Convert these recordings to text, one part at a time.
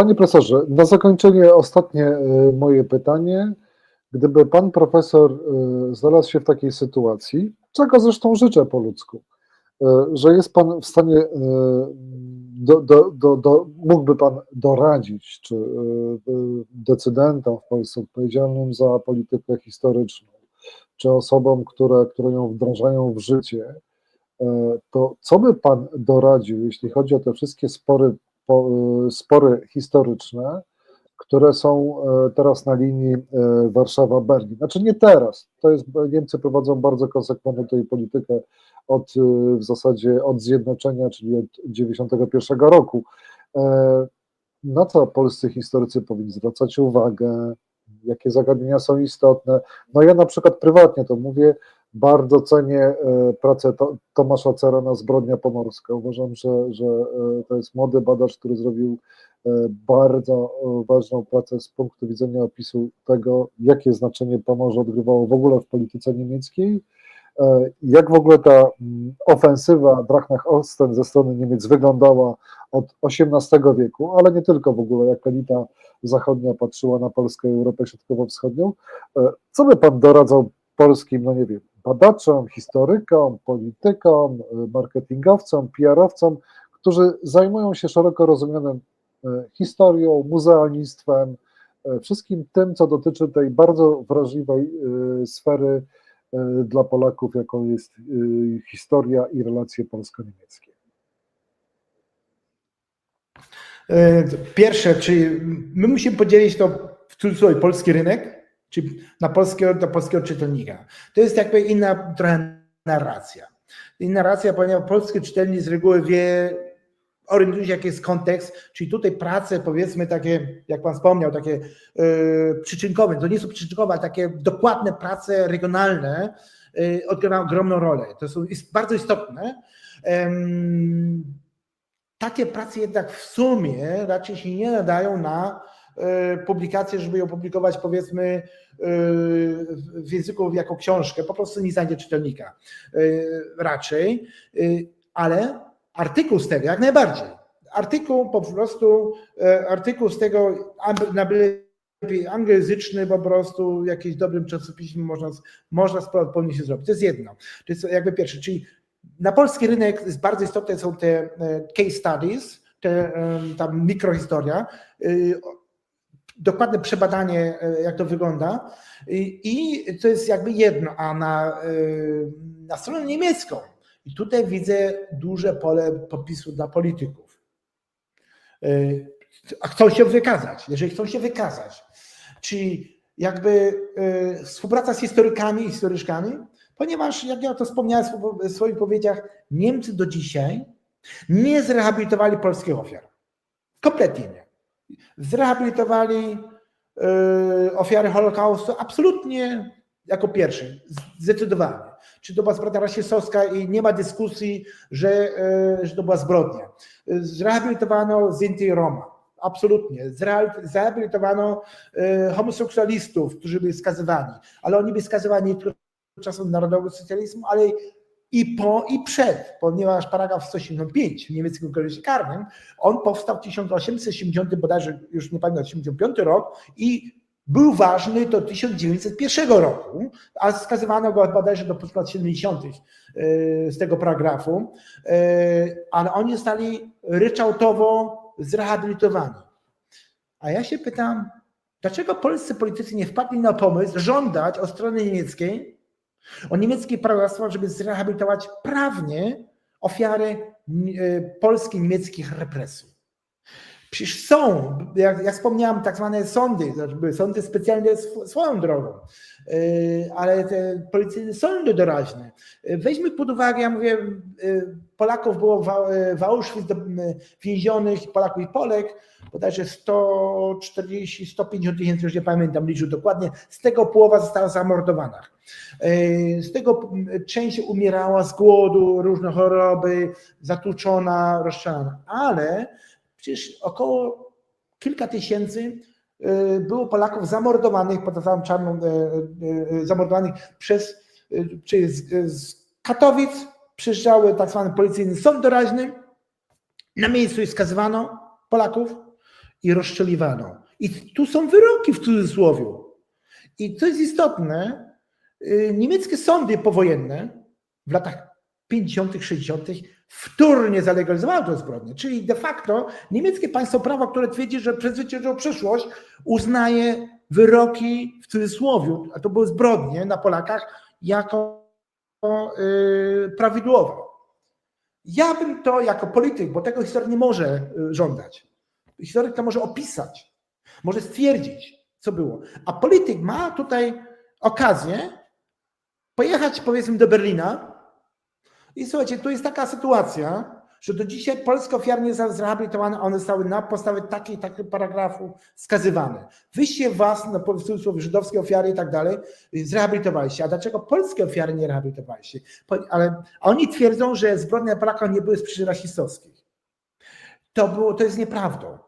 Panie profesorze, na zakończenie ostatnie e, moje pytanie. Gdyby pan profesor e, znalazł się w takiej sytuacji, czego zresztą życzę po ludzku, e, że jest pan w stanie, do, do, do, do, mógłby pan doradzić, czy decydentom w Polsce odpowiedzialnym za politykę historyczną, czy osobom, które, które ją wdrażają w życie, to co by pan doradził, jeśli chodzi o te wszystkie spory, po, spory historyczne, które są e, teraz na linii e, Warszawa-Berlin. Znaczy nie teraz, to jest, Niemcy prowadzą bardzo konsekwentną tutaj politykę od e, w zasadzie od zjednoczenia, czyli od 91 roku. Na co polscy historycy powinni zwracać uwagę, jakie zagadnienia są istotne. No ja na przykład prywatnie to mówię, bardzo cenię e, pracę To- Tomasza Cerana Zbrodnia Pomorska. Uważam, że, że e, to jest młody badacz, który zrobił e, bardzo ważną pracę z punktu widzenia opisu tego, jakie znaczenie Pomorze odgrywało w ogóle w polityce niemieckiej, jak w ogóle ta mm, ofensywa Drachnach-Osten ze strony Niemiec wyglądała od XVIII wieku, ale nie tylko w ogóle, jak elita zachodnia patrzyła na Polskę i Europę Środkowo-Wschodnią. Co by pan doradzał polskim, no nie wiem, badaczom, historykom, politykom, e, marketingowcom, PR-owcom, którzy zajmują się szeroko rozumianym e, historią, muzealnictwem, e, wszystkim tym, co dotyczy tej bardzo wrażliwej sfery dla Polaków, jaką jest historia i relacje polsko-niemieckie. E, Pierwsze, czy my musimy podzielić to w cudzysłowie polski rynek, czy na polskiego, do polskiego czytelnika. To jest jakby inna trochę narracja. Inna narracja, ponieważ polski czytelnik z reguły wie, orientuje się, jaki jest kontekst, czyli tutaj prace, powiedzmy takie, jak Pan wspomniał, takie e, przyczynkowe, to nie są przyczynkowe, ale takie dokładne prace regionalne e, odgrywają ogromną rolę. To są, jest bardzo istotne. Takie prace jednak w sumie raczej się nie nadają na publikację, żeby ją publikować powiedzmy e, w języku jako książkę, po prostu nie znajdzie czytelnika e, raczej, e, ale artykuł z tego jak najbardziej. Artykuł po prostu, e, artykuł z tego ab- na byle lepiej anglojęzyczny po prostu w jakimś dobrym czasopiśmie można, można sporo powinien się zrobić. To jest jedno. To jest jakby pierwsze, czyli na polski rynek jest bardzo istotne są te e, case studies, te, ta mikrohistoria, dokładne przebadanie, e, jak to wygląda i, to jest jakby jedno, a na, y, na stronę niemiecką i tutaj widzę duże pole popisu dla polityków. Y, A chcą się wykazać, jeżeli chcą się wykazać, czyli jakby współpraca z historykami i historyczkami, ponieważ, jak ja to wspomniałem w swoich powiedziach, Niemcy do dzisiaj nie zrehabilitowali polskich ofiar. Kompletnie nie. Zrehabilitowali y, ofiary Holokaustu absolutnie jako pierwsze, zdecydowanie. Czy to była zbrodnia rasistowska i nie ma dyskusji, że, y, że to była zbrodnia. Zrehabilitowano Zinti Roma. Absolutnie. Zrehabilitowano y, homoseksualistów, którzy byli skazywani, ale oni byli skazywani czasem narodowego socjalizmu, ale i po, i przed, ponieważ paragraf 175 w niemieckim kodeksie karnym, on powstał w 1870, bodajże już nie pamiętam, 85 rok i był ważny do 1901 roku, a skazywano go bodajże do lat 70. yy, z tego paragrafu, yy, ale oni zostali ryczałtowo zrehabilitowani. A ja się pytam, dlaczego polscy politycy nie wpadli na pomysł żądać od strony niemieckiej, o niemieckie prawodawstwo, żeby zrehabilitować prawnie ofiary e, polsko-niemieckich represji. Przecież są, jak, jak wspomniałem, tak zwane sądy, były sądy specjalne sw- swoją drogą, e, ale te policyjne sądy doraźne. E, Weźmy pod uwagę, ja mówię, Polaków było w Au- w Auschwitz więzionych, Polaków i Polek, bodajże 140-150 tysięcy, już nie pamiętam, liczył dokładnie, z tego połowa została zamordowana. E, Z tego m, część umierała z głodu, różne choroby, zatłuczona, rozstrzelana, ale przecież około kilka tysięcy e, było Polaków zamordowanych, pod czarną, zamordowanych przez, e, czy z, z Katowic, przyjeżdżały tak zwany policyjny sąd doraźny, na miejscu ich skazywano Polaków i rozstrzeliwano. I tu są wyroki w cudzysłowie. I co jest istotne, y, niemieckie sądy powojenne w latach 50., 60. wtórnie zalegalizowały tę zbrodnię. Czyli de facto niemieckie państwo prawa, które twierdzi, że przezwyciężyło przyszłość, uznaje wyroki w cudzysłowie, a to były zbrodnie na Polakach, jako y, prawidłowe. Ja bym to jako polityk, bo tego historyk nie może y, żądać. Historyk to może opisać, może stwierdzić, co było. A polityk ma tutaj okazję pojechać powiedzmy do Berlina i słuchajcie, tu jest taka sytuacja, że do dzisiaj polskie ofiary nie zostały zrehabilitowane, one zostały na podstawie takiej takiego paragrafu skazywane. Wyście was, na w cudzysłowie żydowskie ofiary i tak dalej, zrehabilitowaliście. A dlaczego polskie ofiary nie rehabilitowaliście? Ale, oni twierdzą, że zbrodnie na Polakach nie były z przyczyn rasistowskich. To, było, to jest nieprawdą.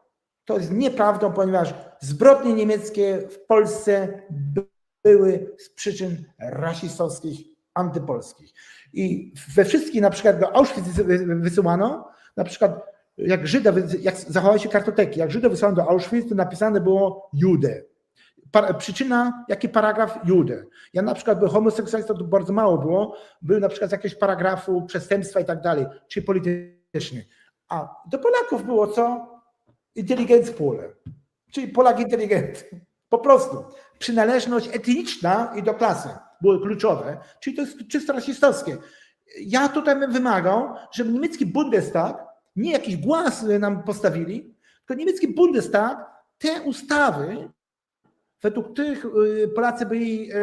To jest nieprawdą, ponieważ zbrodnie niemieckie w Polsce by- były z przyczyn rasistowskich, antypolskich. I we wszystkich, na przykład do Auschwitz wy- wysyłano, na przykład jak Żyda, jak zachowały się kartoteki, jak Żyda wysłano do Auschwitz, to napisane było Jude. Przyczyna, jaki paragraf Jude. Ja na przykład był homoseksualistą, to bardzo mało było, był na przykład z jakiegoś paragrafu przestępstwa i tak dalej, czyli polityczny. A do Polaków było co? Inteligencpole, czyli Polak inteligent. Po prostu. Przynależność etniczna i do klasy były kluczowe, czyli to jest czysto rasistowskie. Ja tutaj bym wymagał, żeby niemiecki Bundestag, nie jakiś głaz nam postawili, tylko niemiecki Bundestag te ustawy, według których y, Polacy byli y,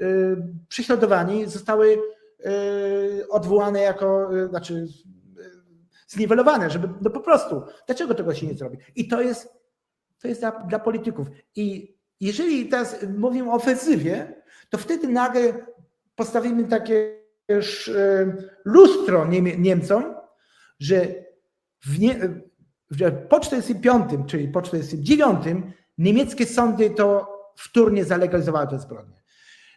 y, prześladowani, zostały y, odwołane jako, y, znaczy zniwelowane, żeby no po prostu, dlaczego tego się nie zrobi? I to jest, to jest dla, dla polityków. I jeżeli teraz mówimy o ofensywie, to wtedy nagle postawimy takie e, lustro Niemcom, że nie, że po 45, czyli po 49 niemieckie sądy to wtórnie zalegalizowały te zbrodnie.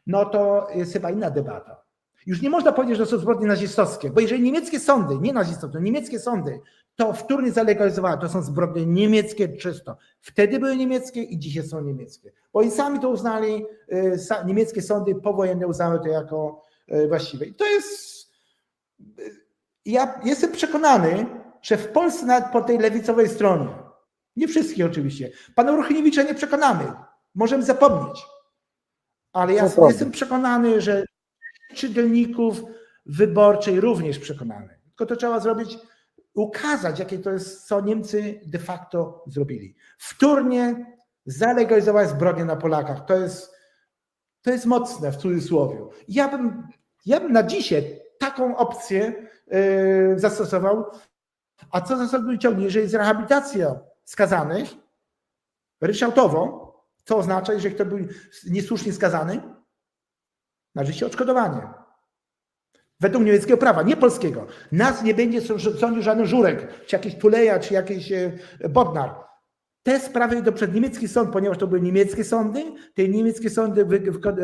No to jest chyba inna debata. Już nie można powiedzieć, że to są zbrodnie nazistowskie, bo jeżeli niemieckie sądy, nie nazistowskie, niemieckie sądy to wtórnie zalegalizowały, to są zbrodnie niemieckie czysto. Wtedy były niemieckie i dzisiaj są niemieckie. Bo oni sami to uznali, y, niemieckie sądy powojenne uznały to jako y, właściwe. I to jest. y, Ja jestem przekonany, że w Polsce nawet po tej lewicowej stronie, nie wszystkich oczywiście, pana Ruchniewicza nie przekonamy. Możemy zapomnieć. Ale ja prawda. jestem przekonany, że czytelników wyborczej również przekonany. Tylko to trzeba zrobić, ukazać, jakie to jest, co Niemcy de facto zrobili. Wtórnie zalegalizować zbrodnie na Polakach. To jest, to jest mocne w cudzysłowie. Ja bym, ja bym na dzisiaj taką opcję yy, zastosował. A co za sobą ciągnie? Jeżeli jest rehabilitacja skazanych ryczałtową, co oznacza, jeżeli ktoś był niesłusznie skazany, należy się odszkodowanie. Według niemieckiego prawa, nie polskiego. Nas nie będzie sąd- sądził żaden żurek, czy jakiś Tuleja, czy jakiś e, Bodnar. Te sprawy idą przed niemiecki sąd, ponieważ to były niemieckie sądy. Te niemieckie sądy wy,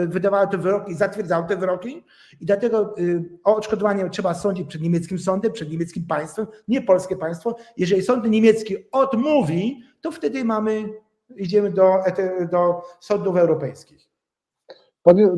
wydawały te wyroki, zatwierdzały te wyroki i dlatego y, o odszkodowanie trzeba sądzić przed niemieckim sądem, przed niemieckim państwem, nie polskie państwo. Jeżeli sąd niemiecki odmówi, to wtedy mamy, idziemy do, do sądów europejskich. Panie,